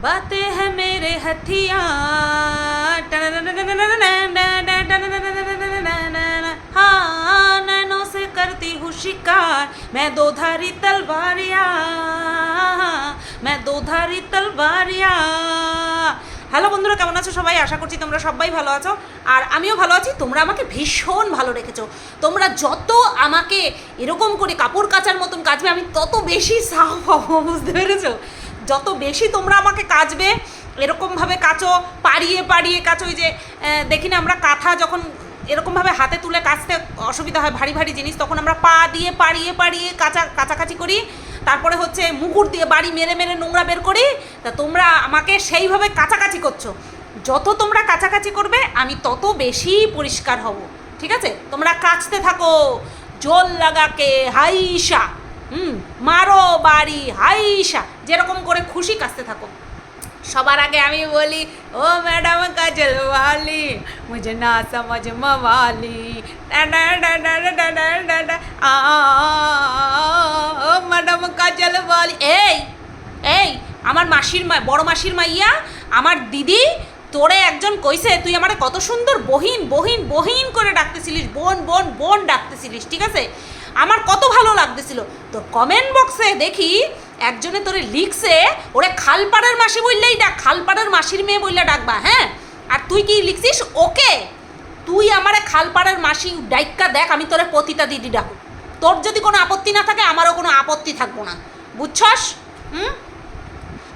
बातें हैं मेरे हथियार हाँ नैनों से करती हूँ शिकार मैं दो धारी तलवारिया मैं दो धारी तलवारिया হ্যালো বন্ধুরা কেমন আছো সবাই আশা করছি তোমরা সবাই ভালো আছো আর আমিও ভালো আছি তোমরা আমাকে ভীষণ ভালো রেখেছো তোমরা যত আমাকে এরকম করে কাপড় কাচার মতন কাচবে আমি তত বেশি সাফ হবো বুঝতে পেরেছো যত বেশি তোমরা আমাকে কাচবে, এরকমভাবে কাচো, পাড়িয়ে পাড়িয়ে কাচো, ওই যে দেখি না আমরা কাঁথা যখন এরকমভাবে হাতে তুলে কাচতে অসুবিধা হয়, ভারী ভারী জিনিস, তখন আমরা পা দিয়ে পাড়িয়ে পাড়িয়ে কাঁচা কাছাকাছি করি। তারপরে হচ্ছে মুকুর দিয়ে বাড়ি মেরে মেরে নোংরা বের করি। তা তোমরা আমাকে সেইভাবে কাছাকাছি করছ। যত তোমরা কাছাকাছি করবে, আমি তত বেশি পরিষ্কার হব। ঠিক আছে? তোমরা কাচতে থাকো। জল লাগাকে হাইসা। হুম, মারো বাড়ি হাইসা। যেরকম করে খুশি কাঁচতে থাকো। সবার আগে আমি বলি, ও ম্যাডাম কাজল ওয়ালি মুঝে না সমঝ মালি ও ম্যাডাম কাজল ওয়ালি এই এই, আমার মাসির মা, বড় মাসির মাইয়া, আমার দিদি, তোরে একজন কইছে, তুই আমার কত সুন্দর বহিন বহিন বহিন করে ডাকতেছিলিস, বোন বোন বোন ডাকতেছিলিস, ঠিক আছে? আমার কত ভালো লাগতেছিল। তো কমেন্ট বক্সে দেখি একজনে তোরে লিখছে, ওরে খালপাড়ার মাসি বললেই ডাক, খালপাড়ার মাসির মেয়ে বললে ডাকবা হ্যাঁ? আর তুই কি লিখছিস? ওকে? তুই আমারে খালপাড়ার মাসি ডাইক্কা দেখ, আমি তোরে পতিতা দিদি ডাকু তোর যদি কোনো আপত্তি না থাকে, আমারও কোনো আপত্তি থাকব না। বুঝছস? হুম?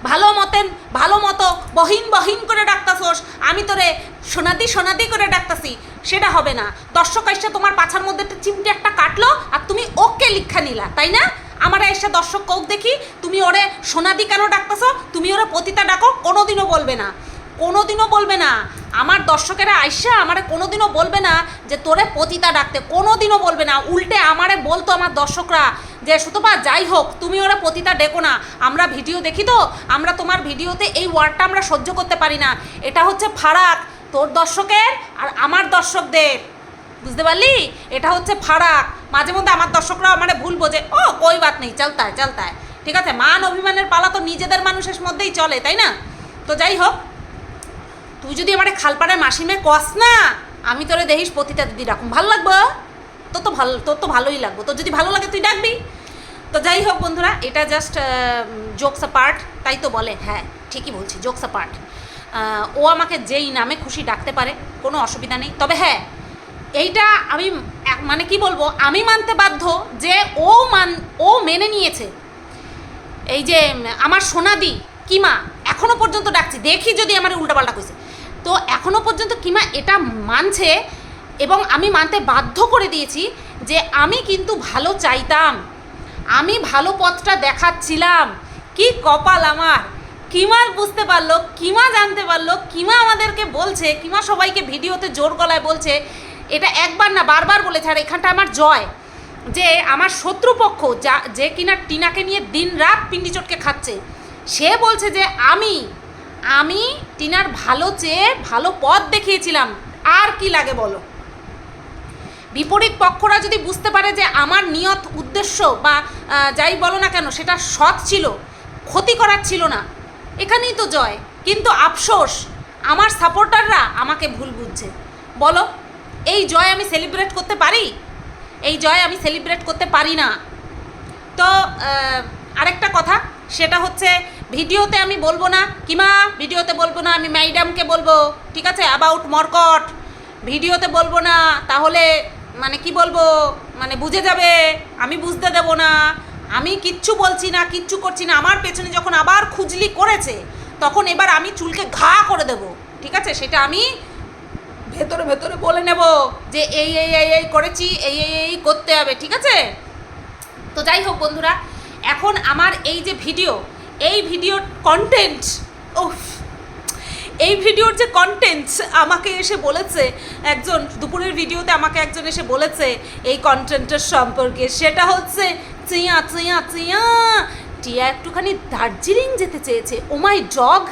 ভালো মতেন ভালো মতো বহিন বহিন করে ডাকতাছোস, আমি তোরে সোনাদি সোনাদি করে ডাকতাছি, সেটা হবে না। দর্শক এসে তোমার পাছার মধ্যে একটা চিমটে একটা কাটলো, আর তুমি ওকে লিখা নিলা, তাই না? আমার এসে দর্শক কোক দেখি, তুমি ওরে সোনাদি কেন ডাকতাছো? তুমি ওরে পতিতা ডাকো, কোনোদিনও বলবে না। কোনোদিনও বলবে না। আমার দর্শকেরা আইসা আমারে কোনোদিনও বলবে না যে তোরে পতিতা ডাকতে, কোনোদিনও বলবে না। উল্টে আমারে বলতো আমার দর্শকরা যে, সুতপা, যাই হোক, তুমি ওরা পতিতা ডেকো না। আমরা ভিডিও দেখি তো, আমরা তোমার ভিডিওতে এই ওয়ার্ডটা আমরা সহ্য করতে পারি না। এটা হচ্ছে ফারাক, তোর দর্শকের আর আমার দর্শকদের। বুঝতে পারলি? এটা হচ্ছে ফারাক। মাঝে মধ্যে আমার দর্শকরাও আমার ভুল বোঝে। ও, কই বাত নেই চলতায় চলতায় ঠিক আছে, মান অভিমানের পালা তো নিজেদের মানুষের মধ্যেই চলে, তাই না? তো যাই হোক, তুই যদি আমার খালপাড়ায় মাসিমে কস না, আমি তোরে দেখিস পতিতা দিদি রাখুন ভালো লাগবো? তোর তো ভালো, তোর তো ভালোই লাগবো। তোর যদি ভালো লাগে তুই ডাকবি। তো যাই হোক বন্ধুরা, এটা জাস্ট জোকস পার্ট তাই তো বলে। হ্যাঁ ঠিকই বলছি জোকস পার্ট ও আমাকে যেই নামে খুশি ডাকতে পারে, কোনো অসুবিধা নেই। তবে হ্যাঁ এইটা আমি মানে কি বলব? আমি মানতে বাধ্য যে ও মান, ও মেনে নিয়েছে। এই যে, আমার সোনাদি, কিমা, এখনও পর্যন্ত ডাকছি। দেখি যদি আমার উল্টাপাল্টা কইছে। তো এখনও পর্যন্ত কিমা এটা মানছে এবং আমি মানতে বাধ্য করে দিয়েছি যে আমি কিন্তু ভালো চাইতাম। আমি ভালো পথটা দেখাচ্ছিলাম। কি কপাল আমার! কিমা বুঝতে পারল, কিমা জানতে পারল, কিমা আমাদেরকে বলছে, কিমা সবাইকে ভিডিওতে জোর গলায় বলছে এটা একবার না বারবার বলেছে, আর এখানটা আমার জয়। যে আমার শত্রুপক্ষ যা, যে কিনা টিনাকে নিয়ে দিন রাত পিন্ডি চটকে খাচ্ছে, সে বলছে যে আমি আমি টিনার ভালো চেয়ে ভালো পথ দেখিয়েছিলাম, আর কি লাগে বলো? বিপরীত পক্ষরা যদি বুঝতে পারে যে আমার নিয়ত, উদ্দেশ্য বা যাই বলো না কেন, সেটা সৎ ছিল, ক্ষতি করার ছিল না, এখানেই তো জয়। কিন্তু আফসোস, আমার সাপোর্টাররা আমাকে ভুল বুঝছে। বলো? এই জয় আমি সেলিব্রেট করতে পারি? এই জয় আমি সেলিব্রেট করতে পারি না। তো আরেকটা কথা, সেটা হচ্ছে ভিডিওতে আমি বলব না কিমা ভিডিওতে বলব না, আমি ম্যাডামকে বলব, ঠিক আছে? অ্যাবাউট মরকট। ভিডিওতে বলব না, তাহলে মানে কি বলব? মানে বুঝে যাবে, আমি বুঝতে দেবো না। আমি কিচ্ছু বলছি না, কিচ্ছু করছি না। আমার পেছনে যখন আবার খুজলি করেছে, তখন এবার আমি চুলকে ঘা করে দেব, ঠিক আছে? সেটা আমি ভেতরে ভেতরে বলে নেব যে এই এই এই এই করেছি, এই এই এই করতে হবে, ঠিক আছে? তো যাই হোক বন্ধুরা, এখন আমার এই যে ভিডিও, এই ভিডিওর কন্টেন্ট উফ, এই ভিডিওর যে কন্টেন্টস আমাকে এসে বলেছে, একজন দুপুরের ভিডিওতে আমাকে একজন এসে বলেছে এই কন্টেন্টের সম্পর্কে, সেটা হচ্ছে চিয়া চিয়া চিয়া, টিয়া একটুখানি দার্জিলিং যেতে চেয়েছে। ওমাই জগ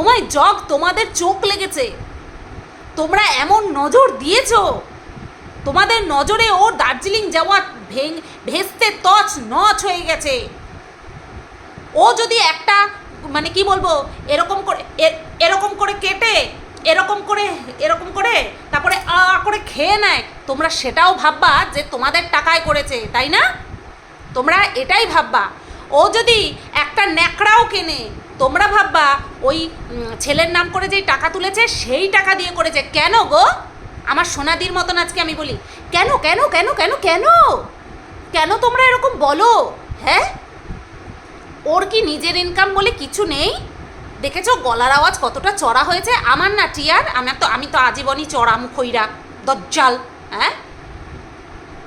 ওমাই জগ তোমাদের চোখ লেগেছে। তোমরা এমন নজর দিয়েছ? তোমাদের নজরে ওর দার্জিলিং যাওয়া ভেং ভেস্তে তছ নচ হয়ে গেছে। ও যদি একটা মানে কি বলব, এরকম করে এরকম করে কেটে, এরকম করে এরকম করে, তারপরে আ করে খেয়ে নেয়, তোমরা সেটাও ভাববা যে তোমাদের টাকায় করেছে, তাই না? তোমরা এটাই ভাববা। ও যদি একটা ন্যাকড়াও কেনে তোমরা ভাববা ওই ছেলের নাম করে যেই টাকা তুলেছে, সেই টাকা দিয়ে করেছে। কেন গো? আমার সোনাদির মতন আজকে আমি বলি। কেন কেন কেন কেন কেন? কেন তোমরা এরকম বলো? হ্যাঁ? ওর কি নিজের ইনকাম বলে কিছু নেই? দেখেছ, গলার আওয়াজ কতটা চড়া হয়েছে? আমার না টিয়ার, আমার তো, আমি তো আজীবনই চড়া মুখইরা দজ্জাল হ্যাঁ?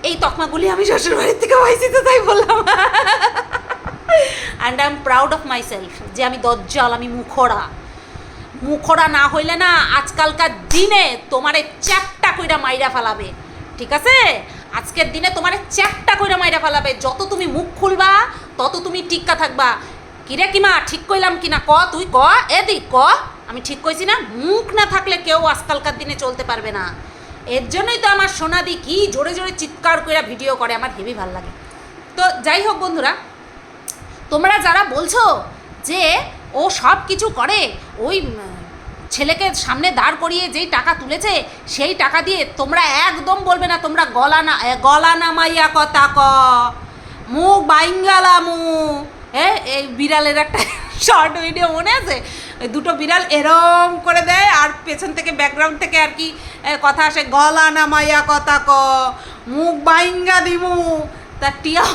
এই তকমাগুলি আমি শ্বশুর বাড়ির থেকে পাইছি তো তাই বললাম। And I am proud of myself যে আমি দজ্জাল, আমি মুখরা মুখরা না হইলে না আজকালকার দিনে তোমারে চ্যাপটা কইরা মাইরা ফেলাবে। ঠিক আছে? আজকের দিনে তোমারে চ্যাপটা কইরা মাইরা ফেলাবে। যত তুমি মুখ খুলবা, তত তুমি টিক্কা থাকবা। কিরে কিমা, ঠিক কইলাম কিনা? ক তুই? ক? এ এদি ক। আমি ঠিক কইছি না, মুখ না থাকলে কেউ আজকালকার দিনে চলতে পারবে না। এর জন্যই তো আমার সোনাদি কি জোরে জোরে চিৎকার কইরা ভিডিও করে, আমার হেভি ভালো লাগে। তো যাই হোক বন্ধুরা তোমরা যারা বলছো যে ও সব কিছু করে, ওই ছেলেকে সামনে দাঁড় করিয়ে যেই টাকা তুলেছে, সেই টাকা দিয়ে তোমরা একদম বলবে না তোমরা গলা না গলা নামাইয়া কথা ক। মুখ বাইঙ্গালা মু এ, এই বিড়ালের একটা শর্ট ভিডিও মনে আছে? দুটো বিড়াল এরম করে দেয় আর পেছন থেকে ব্যাকগ্রাউন্ড থেকে আর কি কথা আসে গলা নামাইয়া কথা ক। মুখ বাইঙ্গা দিমু। তা টিয়া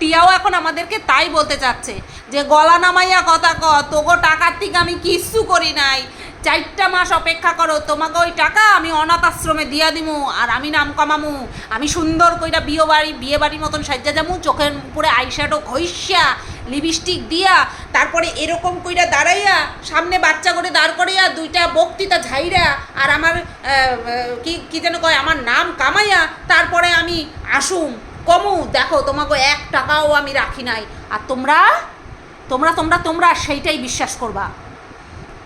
টিয়াও এখন আমাদেরকে তাই বলতে চাচ্ছে যে, গলা নামাইয়া কথা ক তোগো টাকার থেকে আমি কিচ্ছু করি নাই। চারটা মাস অপেক্ষা করো, তোমাকে ওই টাকা আমি অনাথ আশ্রমে দিয়া দিমু, আর আমি নাম কমামু। আমি সুন্দর কইরা বিয়ে বাড়ি, বিয়ে বাড়ির মতন সাজ্জা যামু, চোখের উপরে আইশ্যাডো ঘইসা লিপস্টিক দিয়া, তারপরে এরকম কইরা দাঁড়াইয়া, সামনে বাচ্চা করে দাঁড় করাইয়া দুইটা বক্তৃতা ঝাইরা, আর আমার কি কি যেন কয়, আমার নাম কামাইয়া, তারপরে আমি আসুম। কমু, দেখো তোমাকে এক টাকাও আমি রাখি নাই। আর তোমরা? তোমরা তোমরা তোমরা সেইটাই বিশ্বাস করবা।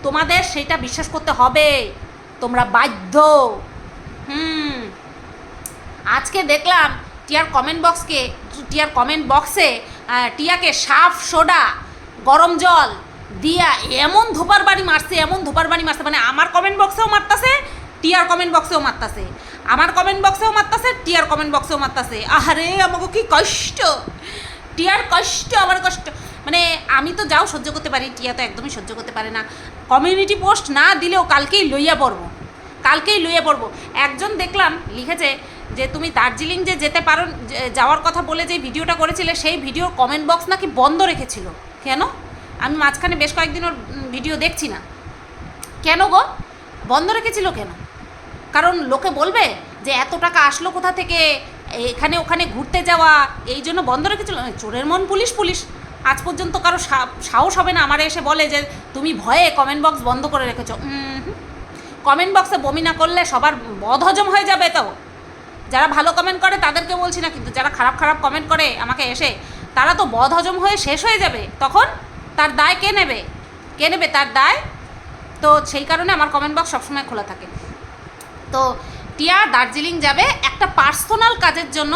তোমাদের সেইটা বিশ্বাস করতে হবে। তোমরা বাধ্য। হুম। আজকে দেখলাম টিয়ার কমেন্ট বক্সকে টিয়ার কমেন্ট বক্সে টিয়াকে সাফ সোডা, গরম জল দিয়া এমন ধোপার বাড়ি মারছে, এমন ধোপার বাড়ি মারছে মানে আমার কমেন্ট বক্সেও মারতাছে, টিয়ার কমেন্ট বক্সেও মারতাছে। আমার কমেন্ট বক্সেও মারতাছে, টিয়ার কমেন্ট বক্সেও মারতাছে। আহারে আমাকে কি কষ্ট? টিয়ার কষ্ট, আমার কষ্ট। মানে আমি তো যাও সহ্য করতে পারি, টিয়া তো একদমই সহ্য করতে পারে না। কমিউনিটি পোস্ট না দিলেও কালকেই লইয়া পড়ব। কালকেই লইয়া পড়ব। একজন দেখলাম, লিখেছে যে, তুমি দার্জিলিং যে যেতে পারো যাওয়ার কথা বলে যে ভিডিওটা করেছিলে, সেই ভিডিওর কমেন্ট বক্স নাকি বন্ধ রেখেছিল। কেন? আমি মাঝখানে বেশ কয়েকদিন ওর ভিডিও দেখছি না। কেন গো? বন্ধ রেখেছিল কেন? কারণ লোকে বলবে যে এত টাকা আসলো কোথা থেকে? এখানে ওখানে ঘুরতে যাওয়া, এই জন্য বন্ধ রেখেছিল। চোরের মন পুলিশ পুলিশ। আজ পর্যন্ত কারও সাহস হবে না। আমার এসে বলে যে, তুমি ভয়ে কমেন্ট বক্স বন্ধ করে রেখেছো। কমেন্ট বক্সে বমি না করলে সবার বদহজম হয়ে যাবে তো। যারা ভালো কমেন্ট করে তাদেরকে বলছি না, কিন্তু যারা খারাপ খারাপ কমেন্ট করে আমাকে এসে, তারা তো বদহজম হয়ে শেষ হয়ে যাবে। তখন তার দায় কে নেবে? কে নেবে তার দায়? তো সেই কারণে আমার কমেন্ট বক্স সবসময় খোলা থাকে। তো টিয়া দার্জিলিং যাবে। একটা পার্সোনাল কাজের জন্য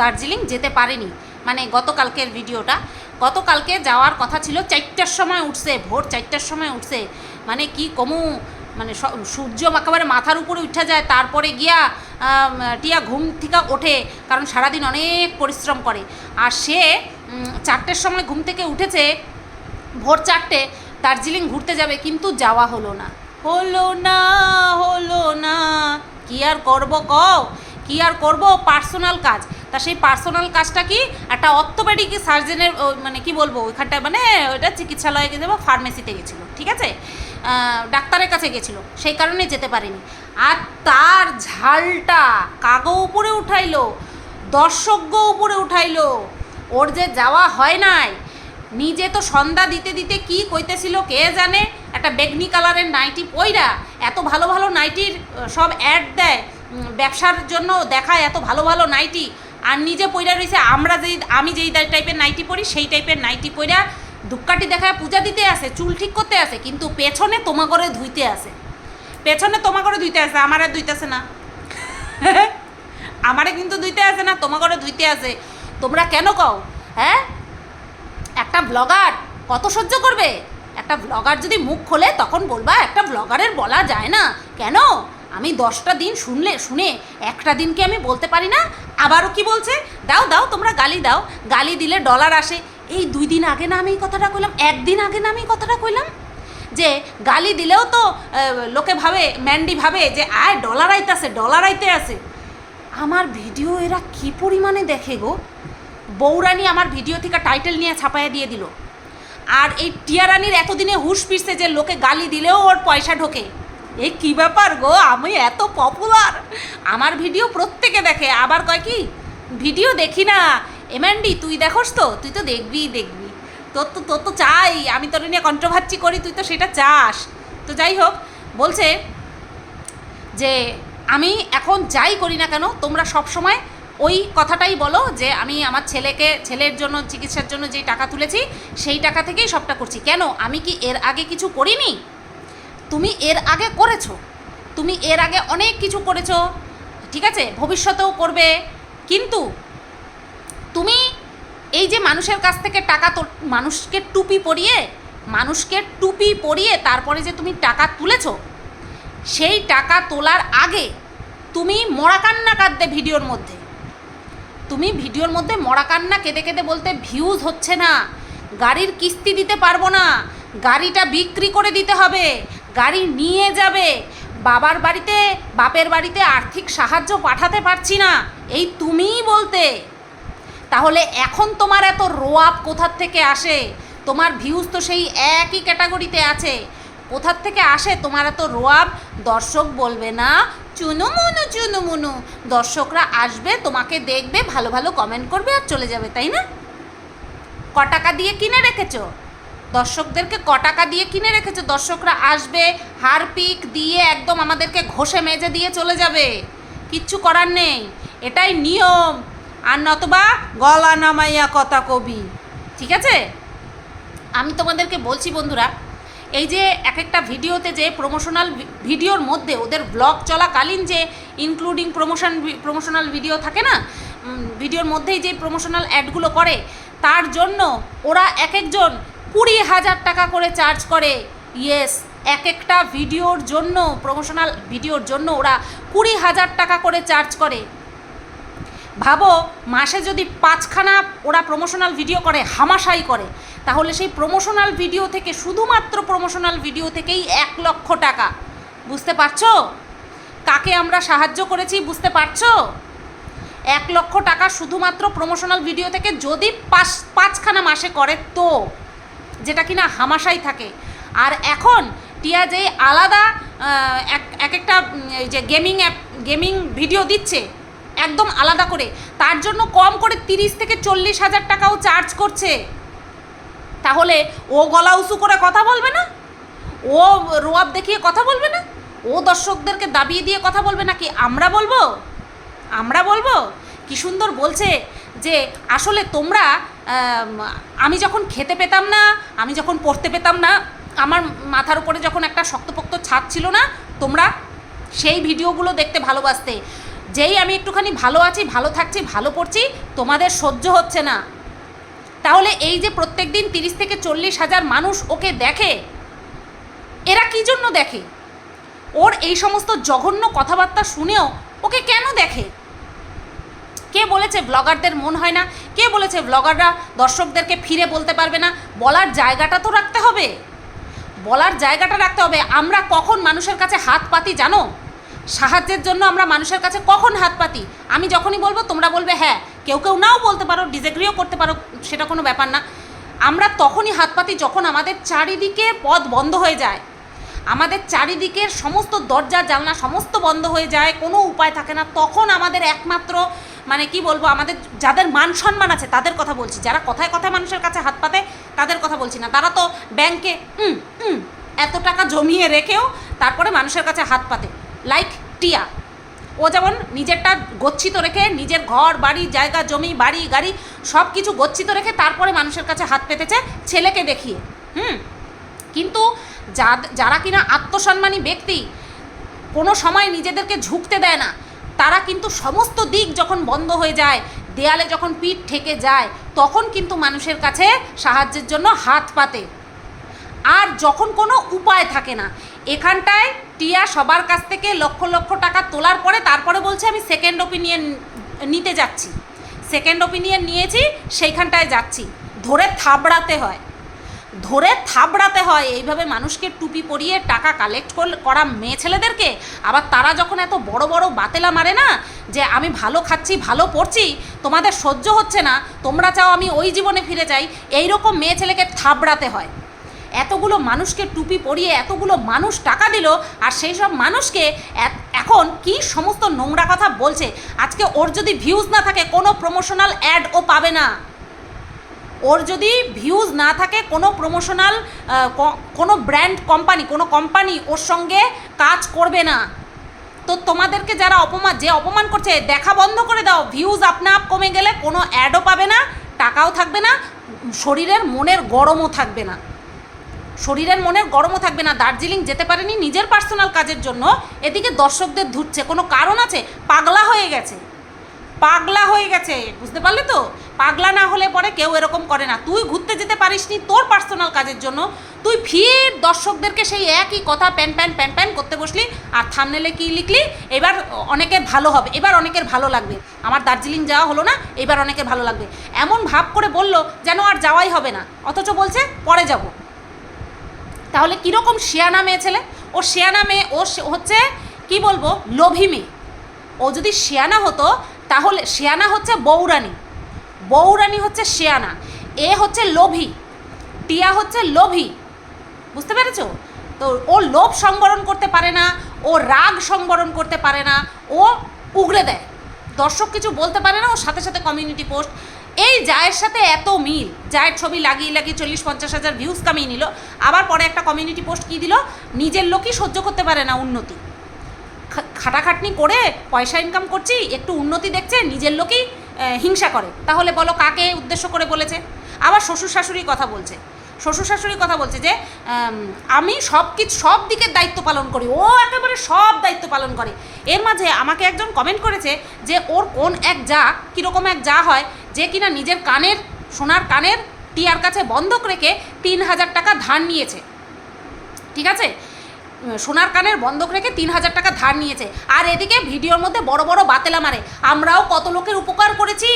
দার্জিলিং যেতে পারেনি মানে গতকালকের ভিডিওটা। গতকালকে যাওয়ার কথা ছিল, চারটার সময় উঠছে, ভোর চারটার সময় উঠছে। মানে কি কমু মানে সূর্য একেবারে মাথার উপরে উঠে যায়, তারপরে গিয়া টিয়া ঘুম থেকে ওঠে, কারণ সারাদিন অনেক পরিশ্রম করে। আর সে চারটের সময় ঘুম থেকে উঠেছে, ভোর চারটে, দার্জিলিং ঘুরতে যাবে, কিন্তু যাওয়া হলো না। হলো না হলো না। কি আর করব কও? কি আর করব? পার্সোনাল কাজ। তা সেই পার্সোনাল কাজটা কি? একটা অর্থোপেডিক সার্জেনের মানে কি বলব, ওইখানটায় মানে ওইটা চিকিৎসালয়ে গেছে বা ফার্মেসিতে গেছিল, ঠিক আছে? ডাক্তারের কাছে গেছিল, সেই কারণে যেতে পারেনি। আর তার ঝালটা কাগো উপরে উঠাইলো দর্শকগ উপরে উঠাইলো। ওর যে যাওয়া হয় নাই নিজে তো সন্ধ্যা দিতে দিতে কি কইতেছিল কে জানে? একটা বেগনি কালারের নাইটি পইরা এত ভালো ভালো নাইটির সব অ্যাড দেয় ব্যবসার জন্য দেখায় এত ভালো ভালো নাইটি। আর নিজে পইরা রয়েছে আমরা যেই, আমি যেই টাইপের নাইটি পরি, সেই টাইপের নাইটি পইরা ধূপকাঠি দেখায় পূজা দিতে আসে, চুল ঠিক করতে আসে, কিন্তু পেছনে তোমা করে ধুইতে আসে। পেছনে তোমা করে ধুইতে আসে, আমার আর ধুইতেছে না। আমারে কিন্তু ধুইতে আসে না তোমা করে ধুইতে আসে। তোমরা কেন কও? হ্যাঁ? একটা ব্লগার কত সহ্য করবে? একটা ব্লগার যদি মুখ খোলে, তখন বলবা, একটা ব্লগারের বলা যায় না। কেন? আমি দশটা দিন শুনলে, শুনে একটা দিনকে আমি বলতে পারি না, আবারও কি বলছে? দাও দাও, তোমরা গালি দাও, গালি দিলে ডলার আসে। এই দুই দিন আগে না আমি কথাটা কইলাম? একদিন আগে না আমি কথাটা কইলাম? যে গালি দিলেও তো লোকে ভাবে, ম্যান্ডি ভাবে যে, আয় ডলার আইতাছে ডলার আইতে আছে। আমার ভিডিও এরা কি পরিমাণে দেখে গো? বৌরানি আমার ভিডিও থেকে টাইটেল নিয়ে ছাপাইয়া দিয়ে দিল। আর এই টিয়ারানির এতদিনে হুশ ফিরছে যে লোকে গালি দিলেও ওর পয়সা ঢোকে। এই কি ব্যাপার গো? আমি এত পপুলার আমার ভিডিও প্রত্যেকে দেখে। আবার কয় কি? ভিডিও দেখি না। এমএনডি, তুই দেখোস তো? তুই তো দেখবি দেখবি। তোর তো তোর তো চাই। আমি তোর নিয়ে কন্ট্রোভার্সি করি, তুই তো সেটা চাস। তো যাই হোক, বলছে যে আমি এখন যাই করি না কেন, তোমরা সব সময় ওই কথাটাই বলো যে আমি আমার ছেলেকে, ছেলের জন্য, চিকিৎসার জন্য যেই টাকা তুলেছি, সেই টাকা থেকেই সবটা করছি। কেন? আমি কি এর আগে কিছু করিনি? তুমি এর আগে করেছ। তুমি এর আগে অনেক কিছু করেছ। ঠিক আছে? ভবিষ্যতেও করবে। কিন্তু তুমি এই যে মানুষের কাছ থেকে টাকা তো মানুষকে টুপি পরিয়ে, মানুষকে টুপি পরিয়ে তারপরে যে তুমি টাকা তুলেছো, সেই টাকা তোলার আগে তুমি মরা কান্না কাঁদতে ভিডিওর মধ্যে তুমি ভিডিওর মধ্যে মরা কান্না কেঁদে কেঁদে বলতে ভিউজ হচ্ছে না। গাড়ির কিস্তি দিতে পারব না। গাড়িটা বিক্রি করে দিতে হবে। গাড়ি নিয়ে যাবে। বাবার বাড়িতে, বাপের বাড়িতে আর্থিক সাহায্য পাঠাতে পারছি না। এই তুমিই বলতে। তাহলে এখন তোমার এত রোয়াব কোথার থেকে আসে? তোমার ভিউজ তো সেই একই ক্যাটাগরিতে আছে। কোথার থেকে আসে তোমার এত রোয়াব? দর্শক বলবে না চুনু মুনু চুনু মুনু দর্শকরা আসবে, তোমাকে দেখবে, ভালো ভালো কমেন্ট করবে আর চলে যাবে, তাই না? ক টাকা দিয়ে কিনে রেখেছো? দর্শকদেরকে ক টাকা দিয়ে কিনে রেখেছো? দর্শকরা আসবে, হারপিক দিয়ে একদম আমাদেরকে ঘষে মেজে দিয়ে চলে যাবে। কিচ্ছু করার নেই। এটাই নিয়ম। আর নতবা গলা নামাইয়া কথা কবি। ঠিক আছে? আমি তোমাদেরকে বলছি বন্ধুরা এই যে এক একটা ভিডিওতে যে প্রমোশনাল ভিডিওর মধ্যে ওদের ব্লগ চলাকালীন যে ইনক্লুডিং প্রমোশন প্রমোশনাল ভিডিও থাকে না ভিডিওর মধ্যেই যে প্রমোশনাল অ্যাডগুলো করে, তার জন্য ওরা এক একজন কুড়ি হাজার টাকা করে চার্জ করে। ইয়েস এক একটা ভিডিওর জন্য প্রমোশনাল ভিডিওর জন্য ওরা কুড়ি হাজার টাকা করে চার্জ করে। ভাবো, মাসে যদি পাঁচখানা ওরা প্রমোশনাল ভিডিও করে, হামাশাই করে। তাহলে সেই প্রমোশনাল ভিডিও থেকে, শুধুমাত্র প্রমোশনাল ভিডিও থেকেই এক লক্ষ টাকা। বুঝতে পারছ? কাকে আমরা সাহায্য করেছি বুঝতে পারছ? এক লক্ষ টাকা শুধুমাত্র প্রমোশনাল ভিডিও থেকে যদি পাঁচ, পাঁচখানা মাসে করে তো, যেটা কিনা হামাশাই থাকে। আর এখন টিয়া যে আলাদা এক এক একটা যে গেমিং অ্যাপ গেমিং ভিডিও দিচ্ছে, একদম আলাদা করে, তার জন্য কম করে তিরিশ থেকে চল্লিশ হাজার টাকাও চার্জ করছে। তাহলে ও গলা উঁচু করে কথা বলবে না? ও রোয়াব দেখিয়ে কথা বলবে না? ও দর্শকদেরকে দাবিয়ে দিয়ে কথা বলবে নাকি আমরা বলব? আমরা বলব? কি সুন্দর বলছে যে আসলে তোমরা, আমি যখন খেতে পেতাম না, আমি যখন পড়তে পেতাম না, আমার মাথার উপরে যখন একটা শক্তপোক্ত ছাদ ছিল না, তোমরা সেই ভিডিওগুলো দেখতে ভালোবাসতে। যেই আমি একটুখানি ভালো আছি, ভালো থাকছি, ভালো পড়ছি, তোমাদের সহ্য হচ্ছে না। তাহলে এই যে প্রত্যেক দিন তিরিশ থেকে চল্লিশ হাজার মানুষ ওকে দেখে, এরা কি জন্য দেখে? ওর এই সমস্ত জঘন্য কথাবার্তা শুনেও ওকে কেন দেখে? কে বলেছে ব্লগারদের মন হয় না? কে বলেছে ব্লগাররা দর্শকদেরকে ফিরে বলতে পারবে না? বলার জায়গাটা তো রাখতে হবে। বলার জায়গাটা রাখতে হবে। আমরা কখন মানুষের কাছে হাত পাতি জানো? সাহায্যের জন্য আমরা মানুষের কাছে কখন হাত পাতি? আমি যখনই বলব তোমরা বলবে হ্যাঁ। কেউ কেউ নাও বলতে পারো ডিসেগ্রিও করতে পারো, সেটা কোনো ব্যাপার না। আমরা তখনই হাত পাতি যখন আমাদের চারিদিকে পথ বন্ধ হয়ে যায়, আমাদের চারিদিকের সমস্ত দরজা, জানলা সমস্ত বন্ধ হয়ে যায়, কোনো উপায় থাকে না, তখন আমাদের একমাত্র মানে কি বলব, আমাদের যাদের মান সম্মান আছে তাদের কথা বলছি। যারা কথায় কথায় মানুষের কাছে হাত পাতে তাদের কথা বলছি না। তারা তো ব্যাংকে এত টাকা জমিয়ে রেখেও তারপরে মানুষের কাছে হাত পাতে। লাইক টিয়া। ও যেমন নিজেরটা গচ্ছিত রেখে নিজের ঘর, বাড়ি, জায়গা, জমি, বাড়ি, গাড়ি সব কিছু গচ্ছিত রেখে তারপরে মানুষের কাছে হাত পেতেছে ছেলেকে দেখিয়ে। হুম? কিন্তু যারা কিনা আত্মসম্মানী ব্যক্তি, কোনো সময় নিজেদেরকে ঝুঁকতে দেয় না। তারা কিন্তু সমস্ত দিক যখন বন্ধ হয়ে যায়, দেয়ালে যখন পিঠ ঠেকে যায়, তখন কিন্তু মানুষের কাছে সাহায্যের জন্য হাত পাতে। আর যখন কোনো উপায় থাকে না এখানটায় টিয়া সবার কাছ থেকে লক্ষ লক্ষ টাকা তোলার পরে তারপরে বলছে, আমি সেকেন্ড ওপিনিয়ন নিতে যাচ্ছি। সেকেন্ড ওপিনিয়ন নিয়েছি, সেইখানটায় যাচ্ছি। ধরে থাবড়াতে হয়। ধরে থাবড়াতে হয়, এইভাবে মানুষকে টুপি পরিয়ে টাকা কালেক্ট করা মেয়ে ছেলেদেরকে। আবার তারা যখন এত বড় বড় বাতেলা মারে না, যে আমি ভালো খাচ্ছি, ভালো পড়ছি, তোমাদের সহ্য হচ্ছে না, তোমরা চাও আমি ওই জীবনে ফিরে যাই এই রকম মেয়ে ছেলেকে থাবড়াতে হয়। এতগুলো মানুষকে টুপি পরিয়ে এতগুলো মানুষ টাকা দিল, আর সেই সব মানুষকে এখন কি সমস্ত নোংরা কথা বলছে? আজকে ওর যদি ভিউজ না থাকে, কোনো প্রমোশনাল অ্যাড ও পাবে না। ওর যদি ভিউজ না থাকে, কোনো প্রমোশনাল কোনো ব্র্যান্ড কোম্পানি কোনো কোম্পানি ওর সঙ্গে কাজ করবে না। তো তোমাদেরকে যারা অপমান যে অপমান করছে, দেখা বন্ধ করে দাও। ভিউজ আপনা আপ কমে গেলে কোনো অ্যাডও পাবে না, টাকাও থাকবে না, শরীরের মনের গরমও থাকবে না। শরীরের মনের গরমও থাকবে না। দার্জিলিং যেতে পারেনি, নিজের পার্সোনাল কাজের জন্য। এদিকে দর্শকদের ধুচ্ছে কোনো কারণ আছে? পাগলা হয়ে গেছে। পাগলা হয়ে গেছে, বুঝতে পারলে তো? পাগলা না হলে পরে কেউ এরকম করে না। তুই ঘুরতে যেতে পারিসনি তোর পার্সোনাল কাজের জন্য। তুই ফির দর্শকদেরকে সেই একই কথা প্যান প্যান প্যান প্যান করতে বসলি, আর থামনেলে কি লিখলি? এবার অনেকের ভালো হবে, এবার অনেকের ভালো লাগবে। আমার দার্জিলিং যাওয়া হলো না, এবার অনেকের ভালো লাগবে। এমন ভাব করে বলল, যেন আর যাওয়াই হবে না। অথচ বলছে, পরে যাব। তাহলে কীরকম শিয়ানা মেয়ে ছেলে? ও শিয়ানা মেয়ে ও হচ্ছে, কি বলব লোভী মেয়ে ও যদি শিয়ানা হতো, তাহলে শিয়ানা হচ্ছে বৌরানী বৌরানী হচ্ছে শিয়ানা এ হচ্ছে লোভী। টিয়া হচ্ছে লোভী। বুঝতে পেরেছ? তো ও লোভ সংবরণ করতে পারে না, ও রাগ সংবরণ করতে পারে না, ও উগড়ে দেয়। দর্শক কিছু বলতে পারে না, ও সাথে সাথে কমিউনিটি পোস্ট এই জায়ের সাথে এত মিল। জায়ের ছবি লাগিয়ে লাগিয়ে চল্লিশ, পঞ্চাশ হাজার ভিউজ কামিয়ে নিল। আবার পরে একটা কমিউনিটি পোস্ট কী দিল? নিজের লোকই সহ্য করতে পারে না উন্নতি। খাটাখাটনি করে পয়সা ইনকাম করছি, একটু উন্নতি দেখছে, নিজের লোকই হিংসা করে। তাহলে বলো কাকে উদ্দেশ্য করে বলেছে? আবার শ্বশুর শাশুড়ির কথা বলছে। শ্বশুর শাশুড়ির কথা বলছে যে আমি সব কিছু, সব দিকের দায়িত্ব পালন করি। ও একেবারে সব দায়িত্ব পালন করে। এর মাঝে আমাকে একজন কমেন্ট করেছে যে, ওর কোন এক যা, কীরকম এক যা হয় যে কিনা নিজের কানের, সোনার কানের টিয়ার কাছে বন্ধক রেখে তিন হাজার টাকা ধার নিয়েছে। ঠিক আছে? সোনার কানের বন্ধক রেখে তিন হাজার টাকা ধার নিয়েছে। আর এদিকে ভিডিওর মধ্যে বড় বড় বাতেলা মারে, আমরাও কত লোকের উপকার করেছি?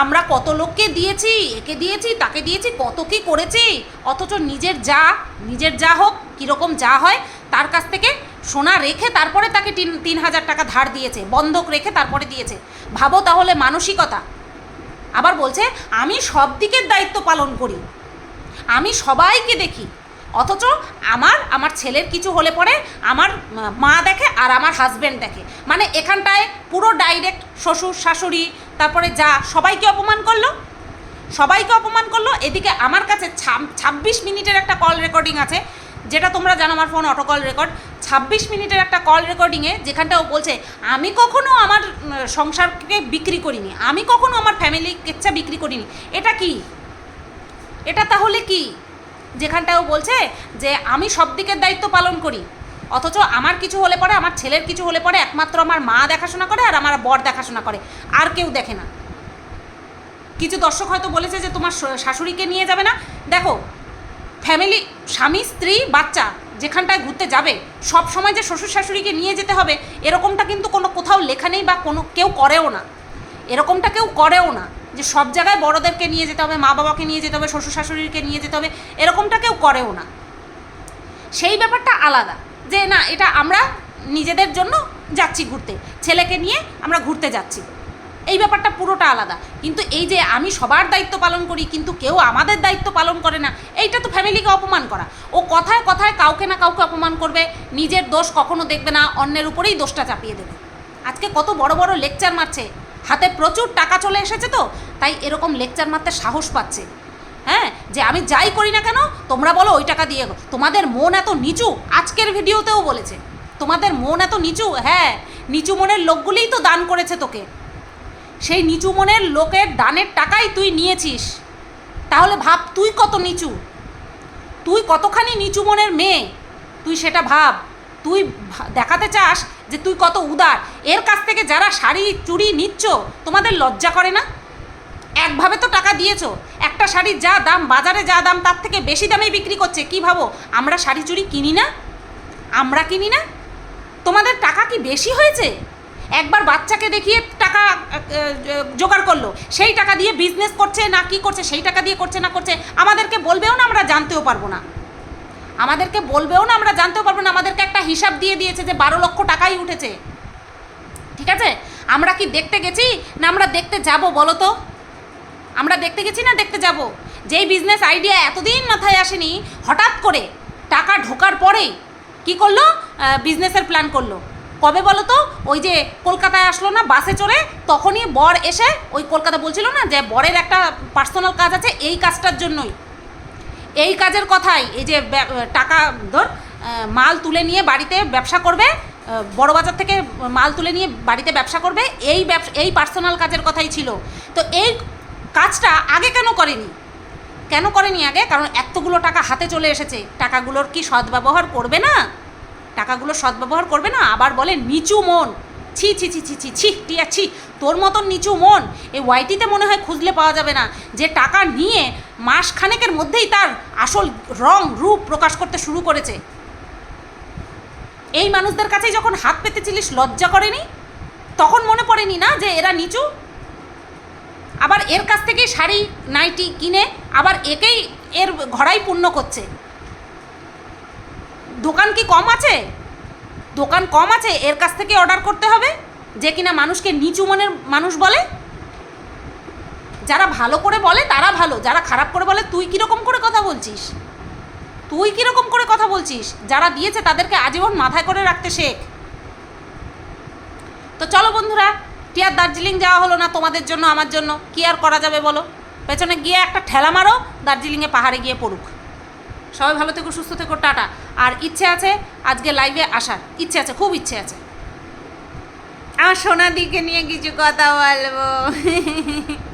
আমরা কত লোককে দিয়েছি? একে দিয়েছি, তাকে দিয়েছি, কত কি করেছি? অথচ নিজের যা নিজের যা হোক, কীরকম যা হয়, তার কাছ থেকে সোনা রেখে তারপরে তাকে তিন তিন হাজার টাকা ধার দিয়েছে, বন্ধক রেখে তারপরে দিয়েছে। ভাবো তাহলে মানসিকতা আবার বলছে, আমি সব দিকের দায়িত্ব পালন করি। আমি সবাইকে দেখি। অথচ আমার আমার ছেলের কিছু হলে পরে আমার মা- দেখে আর আমার হাজব্যান্ড দেখে। মানে এখানটায় পুরো ডাইরেক্ট শ্বশুর, শাশুড়ি, তারপরে যা, সবাইকে অপমান করল? সবাইকে অপমান করল? এদিকে আমার কাছে ছাব- ছাব্বিশ মিনিটের একটা কল রেকর্ডিং আছে। যেটা তোমরা জানো আমার ফোন অটো কল রেকর্ড ছাব্বিশ মিনিটের একটা কল রেকর্ডিংয়ে যেখানটা ও বলছে, আমি কখনো আমার সংসারকে বিক্রি করিনি, আমি কখনো আমার ফ্যামিলি কেচ্ছা বিক্রি করিনি। এটা কি? এটা তাহলে কি? যেখানটাও বলছে যে, আমি সব দিকের দায়িত্ব পালন করি, অথচ আমার কিছু হলে পরে, আমার ছেলের কিছু হলে পরে, একমাত্র আমার মা দেখাশোনা করে আর আমার বর দেখাশোনা করে, আর কেউ দেখে না। কিছু দর্শক হয়তো বলেছে যে, তোমার শাশুড়িকে নিয়ে যাবে না। দেখো ফ্যামিলি, স্বামী, স্ত্রী, বাচ্চা যেখানটায় ঘুরতে যাবে, সব সময় যে শ্বশুর শাশুড়িকে নিয়ে যেতে হবে, এরকমটা কিন্তু কোনো কোথাও লেখা নেই বা কোনো কেউ করেও না। এরকমটা কেউ করেও না যে সব জায়গায় বড়দেরকে নিয়ে যেতে হবে মা বাবাকে নিয়ে যেতে হবে, শ্বশুর শাশুড়িকে নিয়ে যেতে হবে, এরকমটা কেউ করেও না। সেই ব্যাপারটা আলাদা যে না, এটা আমরা নিজেদের জন্য যাচ্ছি ঘুরতে, ছেলেকে নিয়ে আমরা ঘুরতে যাচ্ছি। এই ব্যাপারটা পুরোটা আলাদা। কিন্তু এই যে আমি সবার দায়িত্ব পালন করি, কিন্তু কেউ আমাদের দায়িত্ব পালন করে না, এইটা তো ফ্যামিলিকে অপমান করা। ও কথায় কথায় কাউকে না কাউকে অপমান করবে, নিজের দোষ কখনো দেখবে না, অন্যের উপরেই দোষটা চাপিয়ে দেবে। আজকে কত বড় বড় লেকচার মারছে, হাতে প্রচুর টাকা চলে এসেছে তো, তাই এরকম লেকচার মারতে সাহস পাচ্ছে। হ্যাঁ যে আমি যাই করি না কেন, তোমরা বলো ওই টাকা দিয়ে তোমাদের মন এত নিচু, আজকের ভিডিওতেও বলেছে। তোমাদের মন এত নিচু হ্যাঁ নিচু মনের লোকগুলিই তো দান করেছে তোকে। সেই নিচু মনের লোকের দানের টাকাই তুই নিয়েছিস। তাহলে ভাব, তুই কত নিচু? তুই কতখানি নিচু মনের মেয়ে? তুই সেটা ভাব। তুই দেখাতে চাস যে তুই কত উদার। এর কাছ থেকে যারা শাড়ি, চুড়ি নিচ্ছ, তোমাদের লজ্জা করে না? একভাবে তো টাকা দিয়েছ। একটা শাড়ির যা দাম, বাজারে যা দাম, তার থেকে বেশি দামে বিক্রি করছে। কি ভাবো? আমরা শাড়ি, চুড়ি কিনি না? আমরা কিনি না? তোমাদের টাকা কি বেশি হয়েছে? একবার বাচ্চাকে দেখিয়ে টাকা জোগাড় করল। সেই টাকা দিয়ে বিজনেস করছে না কি করছে, সেই টাকা দিয়ে করছে না করছে, আমাদেরকে বলবেও না আমরা জানতেও পারব না। আমাদেরকে বলবেও না আমরা জানতেও পারব না, আমাদেরকে একটা হিসাব দিয়ে দিয়েছে যে বারো লক্ষ টাকাই উঠেছে। ঠিক আছে? আমরা কি দেখতে গেছি না আমরা দেখতে যাব বলো তো? আমরা দেখতে গেছি না দেখতে যাব? যেই বিজনেস আইডিয়া এতদিন মাথায় আসেনি, হঠাৎ করে টাকা ঢোকার পরেই কি করল? বিজনেসের প্ল্যান করল। কবে বলো তো? ওই যে কলকাতায় আসলো না, বাসে চড়ে তখনই বর এসে ওই কলকাতা বলছিল না যে, বরের একটা পার্সোনাল কাজ আছে এই কাজটার জন্যই। এই কাজের কথাই, এই যে টাকা ধর মাল তুলে নিয়ে বাড়িতে ব্যবসা করবে বড় বাজার থেকে মাল তুলে নিয়ে বাড়িতে ব্যবসা করবে, এই এই পার্সোনাল কাজের কথাই ছিল। তো এই কাজটা আগে কেন করেনি? কেন করেনি আগে? কারণ এতগুলো টাকা হাতে চলে এসেছে। টাকাগুলোর কি সদ্ব্যবহার করবে না? টাকাগুলো সদ্ব্যবহার করবে না? আবার বলে, নিচু মন। ছি ছি ছি ছি ছি ছি, টিয়া, ছি, তোর মতন নিচু মন। এই ওয়াইটিতে মনে হয় খুঁজলে পাওয়া যাবে না। যে টাকা নিয়ে মাস খানেকের মধ্যেই তার আসল রং, রূপ প্রকাশ করতে শুরু করেছে। এই মানুষদের কাছেই যখন হাত পেতেছিলিস, লজ্জা করেনি? তখন মনে পড়েনি না যে এরা নিচু? আবার এর কাছ থেকেই শাড়ি, নাইটি কিনে আবার একেই এর ঘরাই পূর্ণ করছে। দোকান কি কম আছে? দোকান কম আছে, এর কাছ থেকে অর্ডার করতে হবে? যে কিনা মানুষকে নিচু মনের মানুষ বলে? যারা ভালো করে বলে, তারা ভালো। যারা খারাপ করে বলে, তুই কীরকম করে কথা বলছিস? তুই কীরকম করে কথা বলছিস? যারা দিয়েছে, তাদেরকে আজীবন মাথায় করে রাখতে শেখ। তো চলো বন্ধুরা আর দার্জিলিং যাওয়া হলো না তোমাদের জন্য, আমার জন্য। কি আর করা যাবে বলো? পেছনে গিয়ে একটা ঠেলা মারো, দার্জিলিংয়ে পাহাড়ে গিয়ে পড়ুক। সবাই ভালো থেকো, সুস্থ থেকো, টাটা। আর ইচ্ছে আছে আজকে লাইভে আসার। ইচ্ছে আছে, খুব ইচ্ছে আছে। আর সোনাদিকে নিয়ে কিছু কথা বলব।